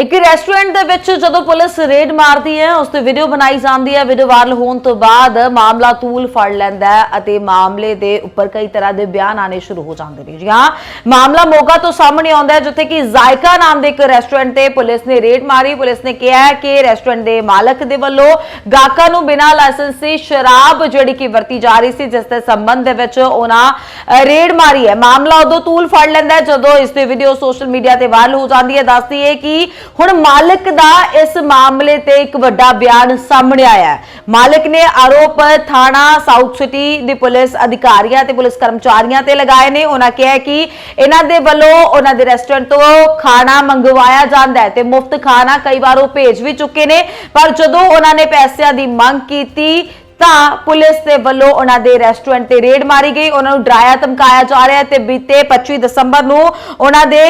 ਇੱਕ ਰੈਸਟੋਰੈਂਟ ਦੇ ਵਿੱਚ ਜਦੋਂ ਪੁਲਿਸ ਰੇਡ ਮਾਰਦੀ ਹੈ, ਉਸ ਤੇ ਵੀਡੀਓ ਬਣਾਈ ਜਾਂਦੀ ਹੈ। ਵੀਡੀਓ ਵਾਇਰਲ ਹੋਣ ਤੋਂ ਬਾਅਦ ਮਾਮਲਾ ਤੂਲ ਫੜ ਲੈਂਦਾ ਹੈ ਅਤੇ ਮਾਮਲੇ ਦੇ ਉੱਪਰ ਕਈ ਤਰ੍ਹਾਂ ਦੇ ਬਿਆਨ ਆਣੇ ਸ਼ੁਰੂ ਹੋ ਜਾਂਦੇ ਨੇ। ਜੀ ਹਾਂ, ਮਾਮਲਾ ਮੋਗਾ ਤੋਂ ਸਾਹਮਣੇ ਆਉਂਦਾ ਹੈ, ਜਿੱਥੇ ਕਿ ਜ਼ਾਇਕਾ ਨਾਮ ਦੇ ਇੱਕ ਰੈਸਟੋਰੈਂਟ ਤੇ ਪੁਲਿਸ ਨੇ ਰੇਡ ਮਾਰੀ। ਪੁਲਿਸ ਨੇ ਕਿਹਾ ਕਿ ਰੈਸਟੋਰੈਂਟ ਦੇ ਮਾਲਕ ਦੇ ਵੱਲੋਂ ਗਾਹਕਾਂ ਨੂੰ ਬਿਨਾਂ ਲਾਇਸੈਂਸ ਦੀ ਸ਼ਰਾਬ ਜਿਹੜੀ ਕਿ ਵਰਤੀ ਜਾ ਰਹੀ ਸੀ, ਜਿਸ ਦੇ ਸੰਬੰਧ ਦੇ ਵਿੱਚ ਉਹਨਾਂ ਰੇਡ ਮਾਰੀ ਹੈ। ਮਾਮਲਾ ਉਦੋਂ ਤੂਲ ਫੜ ਲੈਂਦਾ ਜਦੋਂ ਇਸ ਦੀ ਵੀਡੀਓ ਸੋਸ਼ਲ ਮੀਡੀਆ ਤੇ ਵਾਇਰਲ ਹੋ ਜਾਂਦੀ ਹੈ। ਦੱਸਦੀ ਹੈ ਕਿ ਹੁਣ ਮਾਲਕ ਦਾ ਇਸ ਮਾਮਲੇ ਤੇ ਇੱਕ ਵੱਡਾ ਬਿਆਨ ਸਾਹਮਣੇ ਆਇਆ ਹੈ। ਮਾਲਕ ਨੇ ਆਰੋਪ ਥਾਣਾ ਸਾਊਥ ਸਿਟੀ ਦੇ ਪੁਲਿਸ ਅਧਿਕਾਰੀਆਂ ਤੇ ਪੁਲਿਸ ਕਰਮਚਾਰੀਆਂ ਤੇ ਲਗਾਏ ਨੇ। ਉਹਨਾਂ ਕਿਹਾ ਕਿ ਇਹਨਾਂ ਦੇ ਵੱਲੋਂ ਉਹਨਾਂ ਦੇ ਰੈਸਟੋਰੈਂਟ ਤੋਂ ਖਾਣਾ ਮੰਗਵਾਇਆ ਜਾਂਦਾ ਹੈ ਤੇ ਮੁਫਤ ਖਾਣਾ ਕਈ ਵਾਰ ਉਹ ਭੇਜ ਵੀ ਚੁੱਕੇ ਨੇ। ਪਰ ਜਦੋਂ ਉਹਨਾਂ ਨੇ ਪੈਸਿਆਂ ਦੀ ਮੰਗ ਕੀਤੀ ਤਾਂ ਪੁਲਿਸ ਦੇ ਵੱਲੋਂ ਉਹਨਾਂ ਦੇ ਰੈਸਟੋਰੈਂਟ ਤੇ ਰੇਡ ਮਾਰੀ ਗਈ। ਉਹਨਾਂ ਨੂੰ ਡਰਾਇਆ, ਧਮਕਾਇਆ ਜਾ ਰਿਹਾ ਤੇ ਬੀਤੇ 25 ਦਸੰਬਰ ਨੂੰ ਉਹਨਾਂ ਦੇ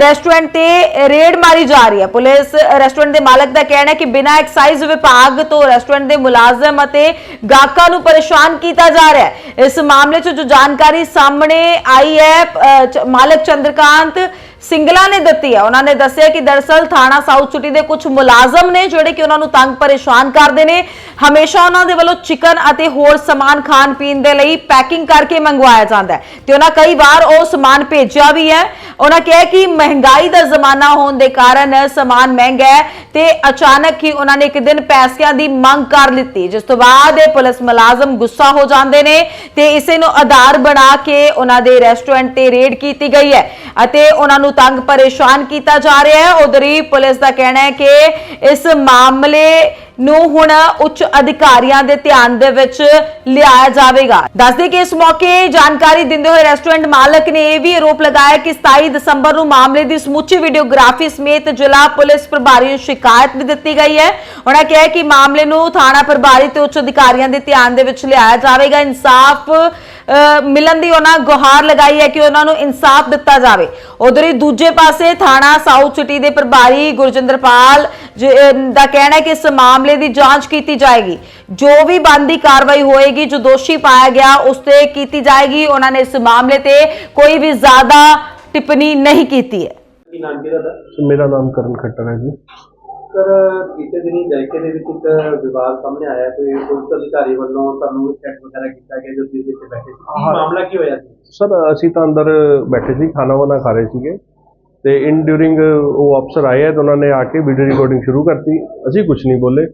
ਰੈਸਟੋਰੈਂਟ ਤੇ ਰੇਡ ਮਾਰੀ ਜਾ ਰਹੀ ਹੈ। ਪੁਲਿਸ ਰੈਸਟੋਰੈਂਟ ਦੇ ਮਾਲਕ ਦਾ ਕਹਿਣਾ ਹੈ ਕਿ ਬਿਨਾਂ ਐਕਸਾਈਜ਼ ਵਿਭਾਗ ਤੋਂ ਰੈਸਟੋਰੈਂਟ ਦੇ ਮੁਲਾਜ਼ਮ ਅਤੇ ਗਾਹਕਾਂ ਨੂੰ ਪਰੇਸ਼ਾਨ ਕੀਤਾ ਜਾ ਰਿਹਾ ਹੈ। ਇਸ ਮਾਮਲੇ 'ਚ ਜੋ ਜਾਣਕਾਰੀ ਸਾਹਮਣੇ ਆਈ ਹੈ ਮਾਲਕ ਚੰਦਰਕਾਂਤ ਸਿੰਗਲਾ ਨੇ ਦਿੱਤੀ ਹੈ ਉਹਨਾਂ ਨੇ ਦੱਸਿਆ ਕਿ ਦਰਸਲ ਥਾਣਾ ਸਾਊਥ ਸਿਟੀ ਦੇ ਕੁਝ ਮੁਲਾਜ਼ਮ ਨੇ ਜਿਹੜੇ ਕਿ ਉਹਨਾਂ ਨੂੰ ਤੰਗ ਪਰੇਸ਼ਾਨ ਕਰਦੇ ਨੇ, ਹਮੇਸ਼ਾ ਉਹਨਾਂ ਦੇ ਵੱਲੋਂ ਚਿਕਨ ਅਤੇ ਹੋਰ ਸਮਾਨ ਖਾਣ ਪੀਣ ਦੇ ਲਈ ਪੈਕਿੰਗ ਕਰਕੇ ਮੰਗਵਾਇਆ ਜਾਂਦਾ ਹੈ। ਤੇ ਉਹਨਾਂ ਕਈ ਵਾਰ ਉਹ ਸਮਾਨ ਭੇਜਿਆ ਵੀ ਹੈ। ਉਹਨਾਂ ਕਿਹਾ ਕਿ ਮਹਿੰਗਾਈ ਦਾ ਜ਼ਮਾਨਾ ਹੋਣ ਦੇ ਕਾਰਨ ਸਮਾਨ ਮਹਿੰਗਾ ਹੈ ਤੇ ਅਚਾਨਕ ਹੀ ਉਹਨਾਂ ਨੇ ਇੱਕ ਦਿਨ ਪੈਸਿਆਂ ਦੀ ਮੰਗ ਕਰ ਲਿੱਤੀ। ਜਿਸ ਤੋਂ ਬਾਅਦ ਇਹ ਪੁਲਿਸ ਮੁਲਾਜ਼ਮ ਗੁੱਸਾ ਹੋ ਜਾਂਦੇ ਨੇ ਤੇ ਇਸੇ ਨੂੰ ਆਧਾਰ ਬਣਾ ਕੇ ਉਹਨਾਂ ਦੇ ਰੈਸਟੋਰੈਂਟ ਤੇ ਰੇਡ ਕੀਤੀ ਗਈ ਹੈ ਅਤੇ ਉਹਨਾਂ ਨੂੰ ਤੰਗ ਪਰੇਸ਼ਾਨ ਕੀਤਾ ਜਾ ਰਿਹਾ ਹੈ। ਉਧਰ ਹੀ ਪੁਲਿਸ ਦਾ ਕਹਿਣਾ ਹੈ ਕਿ ਇਸ ਮਾਮਲੇ ਨੂੰ ਹੁਣ ਉੱਚ ਅਧਿਕਾਰੀਆਂ ਦੇ ਧਿਆਨ ਦੇ ਵਿੱਚ ਲਿਆਇਆ ਜਾਵੇਗਾ। ਦੱਸਦੇ ਕਿ ਇਸ ਮੌਕੇ ਜਾਣਕਾਰੀ ਦਿੰਦੇ ਹੋਏ ਰੈਸਟੋਰੈਂਟ ਮਾਲਕ ਨੇ ਇਹ ਵੀ ਆਰੋਪ ਲਗਾਇਆ ਕਿ 27 ਦਸੰਬਰ ਨੂੰ ਮਾਮਲੇ ਦੀ ਸਮੁੱਚੀ ਵੀਡੀਓਗ੍ਰਾਫੀ ਸਮੇਤ ਜ਼ਿਲ੍ਹਾ ਪੁਲਿਸ ਪ੍ਰਭਾਰੀ ਨੂੰ ਸ਼ਿਕਾਇਤ ਵੀ ਦਿੱਤੀ ਗਈ ਹੈ। ਉਹਨਾਂ ਕਿਹਾ ਕਿ ਮਾਮਲੇ ਨੂੰ ਥਾਣਾ ਪ੍ਰਭਾਰੀ ਤੇ ਉੱਚ ਅਧਿਕਾਰੀਆਂ ਦੇ ਧਿਆਨ ਦੇ ਵਿੱਚ ਲਿਆਇਆ ਜਾਵੇਗਾ। ਇਨਸਾਫ ਮਿਲਣ ਦੀ ਉਹਨਾਂ ਗੁਹਾਰ ਲਗਾਈ ਹੈ ਕਿ ਉਹਨਾਂ ਨੂੰ ਇਨਸਾਫ ਦਿੱਤਾ ਜਾਵੇ। ਉਧਰ ਹੀ ਦੂਜੇ ਪਾਸੇ ਥਾਣਾ ਸਾਊਥ ਸਿਟੀ ਦੇ ਪ੍ਰਭਾਰੀ ਗੁਰਜਿੰਦਰਪਾਲ ਦਾ ਕਹਿਣਾ ਹੈ ਕਿ ਇਸ ਮਾਮਲੇ ਦੀ ਜਾਂਚ ਕੀਤੀ ਜਾਏਗੀ। ਜੋ ਵੀ ਬੰਦੀ ਕਾਰਵਾਈ ਹੋਏਗੀ, ਜੋ ਦੋਸ਼ੀ ਪਾਇਆ ਗਿਆ, ਉਸ ਤੇ ਕੀਤੀ ਜਾਏਗੀ। ਉਹਨਾਂ ਨੇ ਇਸ ਮਾਮਲੇ ਤੇ ਕੋਈ ਵੀ ਜ਼ਿਆਦਾ ਟਿੱਪਣੀ ਨਹੀਂ ਕੀਤੀ ਹੈ। ਮੇਰਾ ਨਾਮ ਕਰਨ ਖੱਟਰ ਹੈ ਜੀ। ਸਰ ਬੀਤੇ ਦਿਨੀ ਜਾਇਕੇ ਦੇ ਵਿੱਚ ਇੱਕ ਵਿਵਾਦ ਸਾਹਮਣੇ ਆਇਆ। ਕੋਈ ਪੁਲਿਸ ਅਧਿਕਾਰੀ ਵੱਲੋਂ ਤੁਹਾਨੂੰ ਚੈੱਕ ਵਗੈਰਾ ਕੀਤਾ ਗਿਆ ਜੋ ਤੁਸੀਂ ਇੱਥੇ ਬੈਠੇ ਸੀ? ਕੀ। ਮਾਮਲਾ ਕੀ ਹੋਇਆ ਸੀ? ਸਰ ਅਸੀਂ ਤਾਂ ਅੰਦਰ ਬੈਠੇ ਸੀ ਖਾਣਾ ਵਾਣਾ ਖਾ ਰਹੇ ਸੀਗੇ ਤੇ ਇਨ ਡਿਊਰਿੰਗ ਉਹ ਅਫਸਰ ਆਏ ਆ ਤੇ ਉਹਨਾਂ ਨੇ ਆ ਕੇ ਵੀਡੀਓ ਰਿਕਾਰਡਿੰਗ ਸ਼ੁਰੂ ਕਰਤੀ। ਅਸੀਂ ਕੁਝ ਨਹੀਂ ਬੋਲੇ।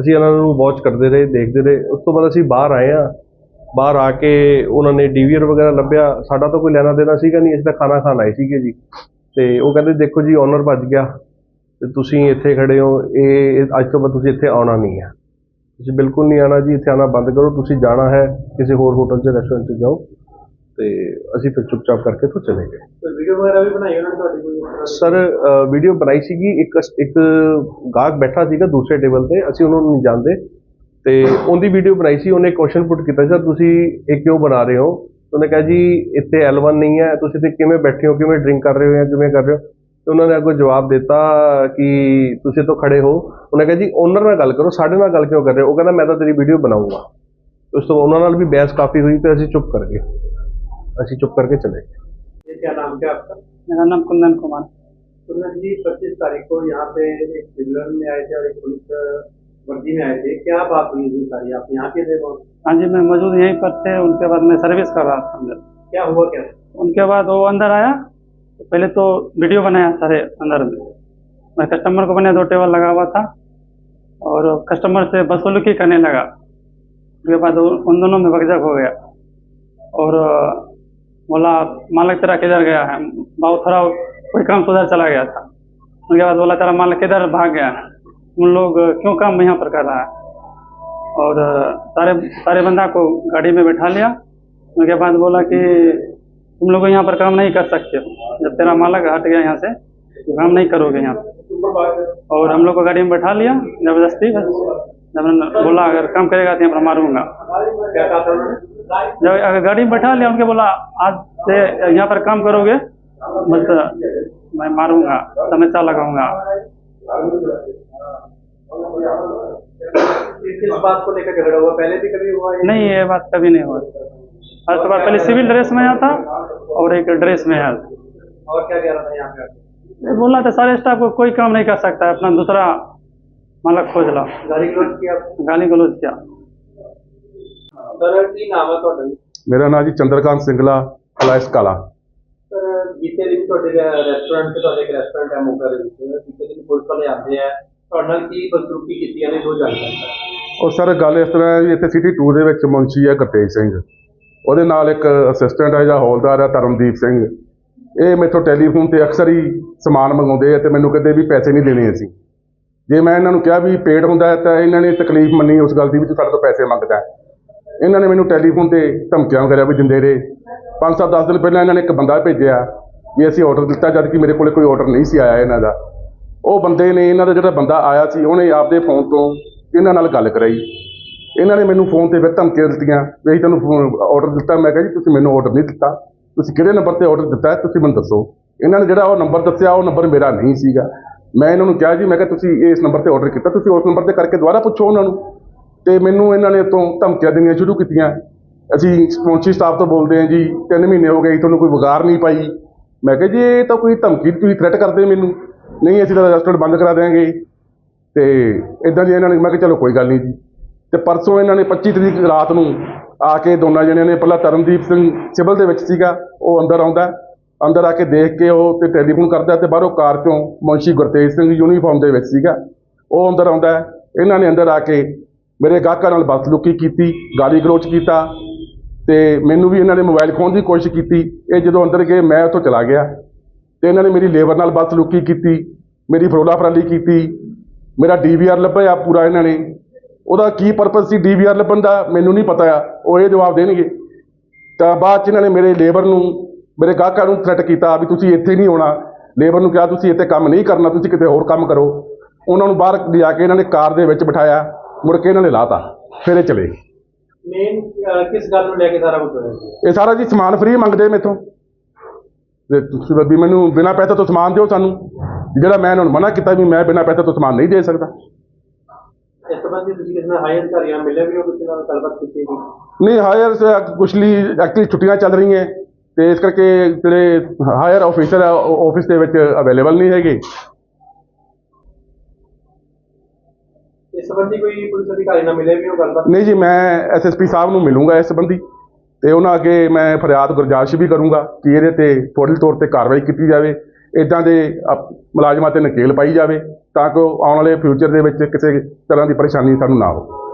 ਅਸੀਂ ਇਹਨਾਂ ਨੂੰ ਵਾਚ ਕਰਦੇ ਰਹੇ ਦੇਖਦੇ ਰਹੇ। ਉਸ ਤੋਂ ਬਾਅਦ ਅਸੀਂ ਬਾਹਰ ਆਏ ਆ ਬਾਹਰ ਆ ਕੇ ਉਹਨਾਂ ਨੇ ਡੀਵੀਆਰ ਵਗੈਰਾ ਲੱਭਿਆ। ਸਾਡਾ ਤਾਂ ਕੋਈ ਲੈਣਾ ਦੇਣਾ ਸੀਗਾ ਨਹੀਂ ਅਸੀਂ ਤਾਂ ਖਾਣਾ ਖਾਣ ਆਏ ਸੀਗੇ ਜੀ। ਤੇ ਉਹ ਕਹਿੰਦੇ ਦੇਖੋ ਜੀ ਓਨਰ ਭੱਜ ਗਿਆ। ਤੇ ਤੁਸੀਂ ਇੱਥੇ ਖੜੇ ਹੋ ਇਹ ਅੱਜ ਤੋਂ ਬਾਅਦ ਤੁਸੀਂ ਇੱਥੇ ਆਉਣਾ ਨਹੀਂ ਹੈ। ਤੁਸੀਂ ਬਿਲਕੁਲ ਨਹੀਂ ਆਣਾ ਜੀ ਇੱਥੇ ਆਣਾ ਬੰਦ ਕਰੋ ਤੁਸੀਂ ਜਾਣਾ ਹੈ ਕਿਸੇ ਹੋਰ ਹੋਟਲ 'ਚ ਰੈਸਟੋਰੈਂਟ 'ਚ ਜਾਓ ਤੇ ਅਸੀਂ ਫਿਰ ਚੁੱਪਚਾਪ ਕਰਕੇ ਤੋਂ ਚਲੇ ਗਏ। ਵੀਡੀਓ ਵਗੈਰਾ ਵੀ ਬਣਾਈ ਉਹਨਾਂ ਨੇ ਤੁਹਾਡੀ ਕੋਈ? ਸਰ ਵੀਡੀਓ ਬਣਾਈ ਸੀਗੀ ਇੱਕ ਇੱਕ ਗਾਹਕ ਬੈਠਾ ਸੀਗਾ ਦੂਸਰੇ ਟੇਬਲ ਤੇ ਅਸੀਂ ਉਹਨਾਂ ਨੂੰ ਨਹੀਂ ਜਾਣਦੇ ਤੇ ਉਹਦੀ ਵੀਡੀਓ ਬਣਾਈ ਸੀ ਉਹਨੇ ਕੁਐਸਚਨ ਪੁੱਟ ਕੀਤਾ ਸਰ ਤੁਸੀਂ ਇਹ ਕਿਉਂ ਬਣਾ ਰਹੇ ਹੋ? ਉਹਨੇ ਕਿਹਾ ਜੀ ਇੱਥੇ L1 ਨਹੀਂ ਹੈ ਤੁਸੀਂ ਇੱਥੇ ਕਿਵੇਂ ਬੈਠੇ ਹੋ ਕਿਵੇਂ ਡਰਿੰਕ ਕਰ ਰਹੇ ਹੋ ਜਾਂ ਕਿਵੇਂ ਕਰ ਰਹੇ ਹੋ? ਤੇ ਉਹਨਾਂ ਨੇ ਅੱਗੋਂ ਜਵਾਬ ਦਿੱਤਾ ਕਿ ਤੁਸੀਂ ਤੋਂ ਖੜੇ ਹੋ ਉਹਨੇ ਕਿਹਾ ਜੀ ਓਨਰ ਨਾਲ ਗੱਲ ਕਰੋ ਸਾਡੇ ਨਾਲ ਗੱਲ ਕਿਉਂ ਕਰ ਰਹੇ ਹੋ ਉਹ ਕਹਿੰਦਾ ਮੈਂ ਤਾਂ ਤੇਰੀ ਵੀਡੀਓ ਬਣਾਉਂਗਾ ਉਸ ਤੋਂ ਬਾਅਦ ਉਹਨਾਂ ਨਾਲ ਵੀ ਬਹਿਸ ਕਾਫੀ ਹੋਈ ਤੇ ਅਸੀਂ ਚੁੱਪ ਕਰ ਗਏ ਅਸੀਂ ਚੁੱਪ ਕਰਕੇ ਚਲੇ ਗਏ ये क्या नाम क्या आपका मेरा नाम कुंदन कुमार सुंदर जी पच्चीस तारीख को यहाँ पे एक सिविलर में आए थे और एक पुलिस अ, वर्दी में आए थे क्या बात हुई थी सारी आप यहाँ के थे वहाँ? हाँ जी मैं मौजूद यहीं पर थे उनके बाद मैं सर्विस कर रहा था अंदर क्या हुआ क्या उनके बाद वो अंदर आया तो पहले तो वीडियो बनाया सारे अंदर में। मैं कस्टमर को बनाया दो टेबल लगा हुआ था और कस्टमर से वसूली करने लगा। उसके बाद उन दोनों में बगजग हो गया। और, बोला, मालक तेरा किधर गया है? बाबू थोड़ा कोई काम सुधर चला गया था। उसके बाद बोला, तेरा मालक किधर भाग गया है? उन लोग क्यों काम यहाँ पर कर रहा है? और, सारे सारे बंदा को गाड़ी में बैठा लिया। उसके बाद बोला कि तुम लोग यहाँ पर काम नहीं कर सकते। हो जब तेरा मालक हट गया यहाँ से तो काम नहीं करोगे यहाँ पे। और हम लोग को गाड़ी में बैठा लिया ज़बरदस्ती बस। जब बोला अगर काम करेगा तो यहाँ पर मारूँगा। जब अगर गाड़ी में बैठा लिया उनके बोला आज से यहाँ पर काम करोगे बस मैं मारूँगा समस्या लगाऊँगा। किस बात को लेकर झगड़ा हुआ? पहले भी कभी हुआ? नहीं ये बात कभी नहीं हुआ। फर्स्ट बार पहले सिविल ड्रेस में आया था और एक ड्रेस में है और क्या कह रहा था यहाँ पे आके? ये बोलना था सारे स्टाफ को कोई काम नहीं कर सकता है अपना दूसरा मालक खोज लो गाड़ी क्लोज किया गाली गलौज किया ਸਰ ਕੀ ਨਾਮ ਹੈ ਤੁਹਾਡਾ ਜੀ ਮੇਰਾ ਨਾਮ ਜੀ ਚੰਦਰਕਾਂਤ ਸਿੰਗਲਾ ਅਲਾਇਸ ਕਾਲਾ ਸਰ ਬੀਤੇ ਦਿਨ ਤੁਹਾਡੇ ਰੈਸਟੋਰੈਂਟ ਤੇ ਤੁਹਾਡੇ ਇੱਕ ਰੈਸਟੋਰੈਂਟ ਹੈ ਮੋਗਾ ਦੇ ਵਿੱਚ ਬੀਤੇ ਦਿਨ ਪੁਲਿਸ ਵਾਲੇ ਆਉਂਦੇ ਆ ਤੁਹਾਡੇ ਨਾਲ ਕੀ ਬਦਸਲੂਕੀ ਕੀਤੀ ਜਾਂਦੀ ਦੋ ਜਾਣਕਾਰੀ ਉਹ ਸਰ ਗੱਲ ਇਸ ਤਰ੍ਹਾਂ ਹੈ ਜੀ ਇੱਥੇ ਸਿਟੀ 2 ਦੇ ਵਿੱਚ ਮੁੰਸ਼ੀ ਹੈ ਗੁਰਤੇਜ ਸਿੰਘ ਉਹਦੇ ਨਾਲ ਇੱਕ ਅਸਿਸਟੈਂਟ ਹੈ ਜਾਂ ਹੌਲਦਾਰ ਹੈ ਧਰਮਦੀਪ ਸਿੰਘ। ਇਹ ਮੈਥੋਂ ਟੈਲੀਫੋਨ ਤੇ ਅਕਸਰ ਹੀ ਸਮਾਨ ਮੰਗਾਉਂਦੇ ਆ ਤੇ ਮੈਨੂੰ ਕਹਿੰਦੇ ਵੀ ਪੈਸੇ ਨਹੀਂ ਦੇਣੇ ਅਸੀਂ। ਜੇ ਮੈਂ ਇਹਨਾਂ ਨੂੰ ਕਿਹਾ ਵੀ ਪੇਡ ਹੁੰਦਾ ਤਾਂ ਇਹਨਾਂ ਨੇ ਤਕਲੀਫ ਮੰਨੀ, ਉਸ ਗੱਲ ਦੀ ਵੀ ਤੂੰ ਸਾਡੇ ਤੋਂ ਪੈਸੇ ਮੰਗਦਾ ਇਹਨਾਂ ਨੇ ਮੈਨੂੰ ਟੈਲੀਫੋਨ ਤੇ ਧਮਕੀਆਂ ਵਗੈਰਾ ਵੀ ਦਿੰਦੇ ਰਹੇ। ਪੰਜ ਸੱਤ, ਦਸ ਦਿਨ ਪਹਿਲਾਂ ਇਹਨਾਂ ਨੇ ਇੱਕ ਬੰਦਾ ਭੇਜਿਆ ਵੀ ਅਸੀਂ ਆਰਡਰ ਦਿੱਤਾ ਜਦ ਕਿ ਮੇਰੇ ਕੋਲੇ ਕੋਈ ਆਰਡਰ ਨਹੀਂ ਸੀ ਆਇਆ ਇਹਨਾਂ ਦਾ। ਉਹ ਬੰਦੇ ਨੇ, ਇਹਨਾਂ ਦਾ ਜਿਹੜਾ ਬੰਦਾ ਆਇਆ ਸੀ, ਉਹਨੇ ਆਪਦੇ ਫੋਨ ਤੋਂ ਇਹਨਾਂ ਨਾਲ ਗੱਲ ਕਰਾਈ। ਇਹਨਾਂ ਨੇ ਮੈਨੂੰ ਫੋਨ ਤੇ ਫਿਰ ਧਮਕੀਆਂ ਦਿੱਤੀਆਂ ਵੀ ਅਸੀਂ ਤੁਹਾਨੂੰ ਆਰਡਰ ਦਿੱਤਾ। ਮੈਂ ਕਿਹਾ ਜੀ ਤੁਸੀਂ ਮੈਨੂੰ ਆਰਡਰ ਨਹੀਂ ਦਿੱਤਾ। ਤੁਸੀਂ ਕਿਹੜੇ ਨੰਬਰ ਤੇ ਆਰਡਰ ਦਿੱਤਾ ਹੈ ਤੁਸੀਂ ਮੈਨੂੰ ਦੱਸੋ। ਇਹਨਾਂ ਨੇ ਜਿਹੜਾ ਉਹ ਨੰਬਰ ਦੱਸਿਆ ਉਹ ਨੰਬਰ ਮੇਰਾ ਨਹੀਂ ਸੀਗਾ। ਮੈਂ ਇਹਨਾਂ ਨੂੰ ਕਿਹਾ ਜੀ ਮੈਂ ਕਿਹਾ ਤੁਸੀਂ ਇਸ ਨੰਬਰ ਤੇ ਆਰਡਰ ਕੀਤਾ ਤੁਸੀਂ ਉਸ ਨੰਬਰ ਤੇ ਕਰਕੇ ਦੁਬਾਰਾ ਪੁੱਛੋ ਉਹਨਾਂ ਨੂੰ। ਤੇ ਮੈਨੂੰ ਇਹਨਾਂ ਨੇ ਤੋਂ ਧਮਕੀਆਂ ਦੇਣੀਆਂ ਸ਼ੁਰੂ ਕੀਤੀਆਂ। ਅਸੀਂ ਸਪੌਂਸੀ ਸਟਾਫ ਤੋਂ ਬੋਲਦੇ ਹਾਂ ਜੀ 3 ਮਹੀਨੇ ਹੋ ਗਏ ਜੀ, ਤੁਹਾਨੂੰ ਕੋਈ ਵਗਾਰ ਨਹੀਂ ਪਾਈ। ਮੈਂ ਕਿਹਾ ਜੀ ਇਹ ਤਾਂ ਕੋਈ ਧਮਕੀ ਤੁਸੀਂ ਥ੍ਰੈਟ ਕਰਦੇ ਮੈਨੂੰ। ਨਹੀਂ ਅਸੀਂ ਤਾਂ ਰੈਸਟੋਰੈਂਟ ਬੰਦ ਕਰਾ ਦਿਆਂਗੇ। ਤੇ ਇਦਾਂ ਜੀ ਇਹਨਾਂ ਨੇ ਮੈਂ ਕਿਹਾ ਚਲੋ ਕੋਈ ਗੱਲ ਨਹੀਂ ਜੀ। ਤੇ ਪਰਸੋਂ ਇਹਨਾਂ ਨੇ 25 ਤਰੀਕ ਰਾਤ ਨੂੰ ਆ ਕੇ ਦੋਨਾਂ ਜਣਿਆਂ ਨੇ, ਪਹਿਲਾਂ ਤਰਨਦੀਪ ਸਿੰਘ ਸਿਵਲ ਦੇ ਵਿੱਚ ਸੀਗਾ, ਉਹ ਅੰਦਰ ਆਉਂਦਾ, ਅੰਦਰ ਆ ਕੇ ਦੇਖ ਕੇ ਉਹ ਤੇ ਟੈਲੀਫੋਨ ਕਰਦਾ ਤੇ ਬਾਹਰੋਂ ਕਾਰ ਚੋਂ ਮੁੰਸ਼ੀ ਗੁਰਤੇਜ ਸਿੰਘ ਯੂਨੀਫਾਰਮ ਦੇ ਵਿੱਚ ਸੀਗਾ, ਉਹ ਅੰਦਰ ਆਉਂਦਾ, ਇਹਨਾਂ ਨੇ ਅੰਦਰ ਆ ਕੇ ਮੇਰੇ ਗਾਹਕਾਂ ਨਾਲ ਬਦਸਲੂਕੀ ਕੀਤੀ, ਗਾਲੀ ਗਲੋਚ ਕੀਤਾ ਤੇ ਮੈਨੂੰ ਵੀ ਇਹਨਾਂ ਨੇ ਮੋਬਾਈਲ ਖੋਹਣ ਦੀ ਕੋਸ਼ਿਸ਼ ਕੀਤੀ, ਇਹ ਜਦੋਂ ਅੰਦਰ ਗਏ ਮੈਂ ਉੱਥੋਂ ਚਲਾ ਗਿਆ ਤੇ ਇਹਨਾਂ ਨੇ ਮੇਰੀ ਲੇਬਰ ਨਾਲ ਬਦਸਲੂਕੀ ਕੀਤੀ, ਮੇਰੀ ਫਰੋਲਾ ਫਰਾਲੀ ਕੀਤੀ, ਮੇਰਾ ਡੀਵੀਆਰ ਲੱਭਿਆ ਪੂਰਾ ਇਹਨਾਂ ਨੇ ਉਹਦਾ ਕੀ ਪਰਪਸ ਸੀ? ਡੀਵੀਆਰ ਲੱਭਣ ਦਾ ਮੈਨੂੰ ਨਹੀਂ ਪਤਾ ਆ। ਉਹ ਇਹ ਜਵਾਬ ਦੇਣਗੇ। ਤਾਂ ਬਾਅਦ ਚ ਇਹਨਾਂ ਨੇ ਮੇਰੇ ਲੇਬਰ ਨੂੰ ਮੇਰੇ ਗਾਹਕਾਂ ਨੂੰ ਥ੍ਰੈਟ ਕੀਤਾ ਵੀ ਤੁਸੀਂ ਇੱਥੇ ਨਹੀਂ ਆਉਣਾ। ਲੇਬਰ ਨੂੰ ਕਿਹਾ ਤੁਸੀਂ ਇੱਥੇ ਕੰਮ ਨਹੀਂ ਕਰਨਾ ਤੁਸੀਂ ਕਿਤੇ ਹੋਰ ਕੰਮ ਕਰੋ। ਉਹਨਾਂ ਨੂੰ ਬਾਹਰ ਲਿਜਾ ਕੇ ਇਹਨਾਂ ਨੇ ਕਾਰ ਦੇ ਵਿੱਚ ਬਿਠਾਇਆ। ਮੁੜ ਕੇ ਇਹਨਾਂ ਨੇ ਲਾਤਾ। ਫਿਰ ਇਹ ਚਲੇ। ਮੇਨ ਕਿਸ ਗੱਲ ਨੂੰ ਲੈ ਕੇ ਸਾਰਾ ਕੁਝ ਹੋਇਆ? ਇਹ ਸਾਰਾ ਜੀ ਸਮਾਨ ਫ੍ਰੀ ਮੰਗਦੇ ਮੇਥੋਂ। ਤੇ ਤੁਸੀਂ ਵੀ ਮੈਨੂੰ ਬਿਨਾਂ ਪੈਸੇ ਤੋਂ ਸਮਾਨ ਦਿਓ ਸਾਨੂੰ। ਜਿਹੜਾ ਮੈਂ ਇਹਨਾਂ ਨੂੰ ਮਨਾ ਕੀਤਾ ਵੀ ਮੈਂ ਬਿਨਾਂ ਪੈਸੇ ਤੋਂ ਸਮਾਨ ਨਹੀਂ ਦੇ ਸਕਦਾ। ਇਸ ਸੰਬੰਧੀ ਤੁਸੀਂ ਕਿਸੇ ਨਾਲ ਹਾਇਰ ਅਧਿਕਾਰੀਆਂ ਨਾਲ ਮਿਲੇ ਵੀ ਹੋ ਕਿਸੇ ਨਾਲ ਗੱਲਬਾਤ ਕੀਤੀ ਵੀ? ਨਹੀਂ ਹਾਇਰ ਕੁਛ ਲਈ ਐਕਚੁਅਲੀ ਛੁੱਟੀਆਂ ਚੱਲ ਰਹੀਆਂ। ਤੇ ਇਸ ਕਰਕੇ ਜਿਹੜੇ ਹਾਇਰ ਆਫੀਸਰ ਆ ਆਫਿਸ ਦੇ ਵਿੱਚ ਅਵੇਲੇਬਲ ਨਹੀਂ ਹੈਗੇ। ਇਸ ਸੰਬੰਧੀ ਕੋਈ ਪੁਲਿਸ ਅਧਿਕਾਰੀ ਨਾਲ ਮਿਲੇ ਵੀ ਹੋ ਗੱਲਬਾਤ? ਨਹੀਂ ਜੀ ਮੈਂ ਐਸਐਸਪੀ ਸਾਹਿਬ ਨੂੰ ਮਿਲੂੰਗਾ ਇਸ ਸੰਬੰਧੀ। ਤੇ ਉਹਨਾਂ ਅੱਗੇ ਮੈਂ ਫਰਿਆਦ ਗੁਰਜਾਰਿਸ਼ ਵੀ ਕਰੂੰਗਾ ਕਿ ਇਹਦੇ ਤੇ ਫੌਰੀ ਤੌਰ ਤੇ ਕਾਰਵਾਈ ਕੀਤੀ ਜਾਵੇ। ਇਦਾਂ ਦੇ ਅਪ- ਮੁਲਾਜ਼ਮਾਂ ਤੇ ਨਕੇਲ ਪਾਈ ਜਾਵੇ। ਤਾਂ ਕਿ ਉਹ ਆਉਣ ਵਾਲੇ ਫਿਊਚਰ ਦੇ ਵਿੱਚ ਕਿਸੇ ਤਰ੍ਹਾਂ ਦੀ ਪਰੇਸ਼ਾਨੀ ਸਾਨੂੰ ਨਾ ਹੋਵੇ।